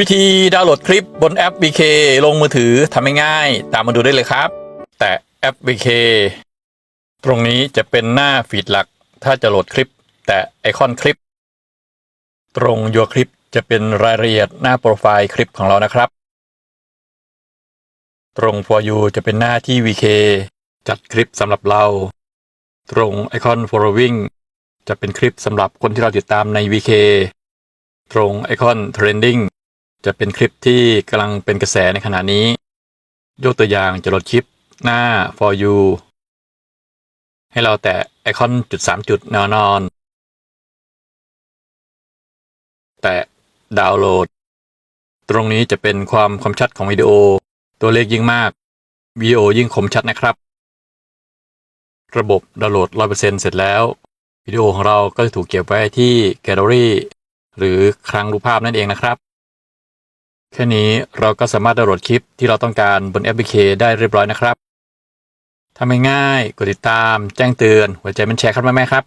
วิธีดาวน์โหลดคลิปบนแอป VK ลงมือถือทำง่ายๆตามมาดูได้เลยครับ แต่แอป VK ตรงนี้จะเป็นหน้าฟีดหลัก ถ้าจะโหลดคลิป แต่ไอคอนคลิป ตรง Your คลิปจะเป็นรายละเอียดหน้าโปรไฟล์คลิปของเรานะครับ ตรง For You จะเป็นหน้าที่ VK จัดคลิปสำหรับเรา ตรงไอคอน Following จะเป็นคลิปสำหรับคนที่เราติดตามใน VK ตรงไอคอน Trending จะเป็นคลิปที่กำลังเป็นกระแสในขณะนี้ ยกตัวอย่างจะโหลดคลิปหน้า for you ให้เราแตะไอคอนจุดสามจุดแนวนอน แตะดาวน์โหลด ตรงนี้จะเป็นความคมชัดของวิดีโอ ตัวเลขยิ่งมาก วิดีโอยิ่งคมชัดนะครับ ระบบดาวน์โหลด 100%เสร็จแล้ว วิดีโอของเราก็จะถูกเก็บไว้ที่แกลเลอรี่หรือคลังรูปภาพนั่นเองนะครับ แค่นี้เราก็สามารถดาวน์โหลดคลิปที่เราต้องการบนแอปพลิเคได้เรียบร้อยนะครับถ้าไม่ง่ายกดติดตามแจ้งเตือนหัวใจมันแชร์ครับแม่ๆครับ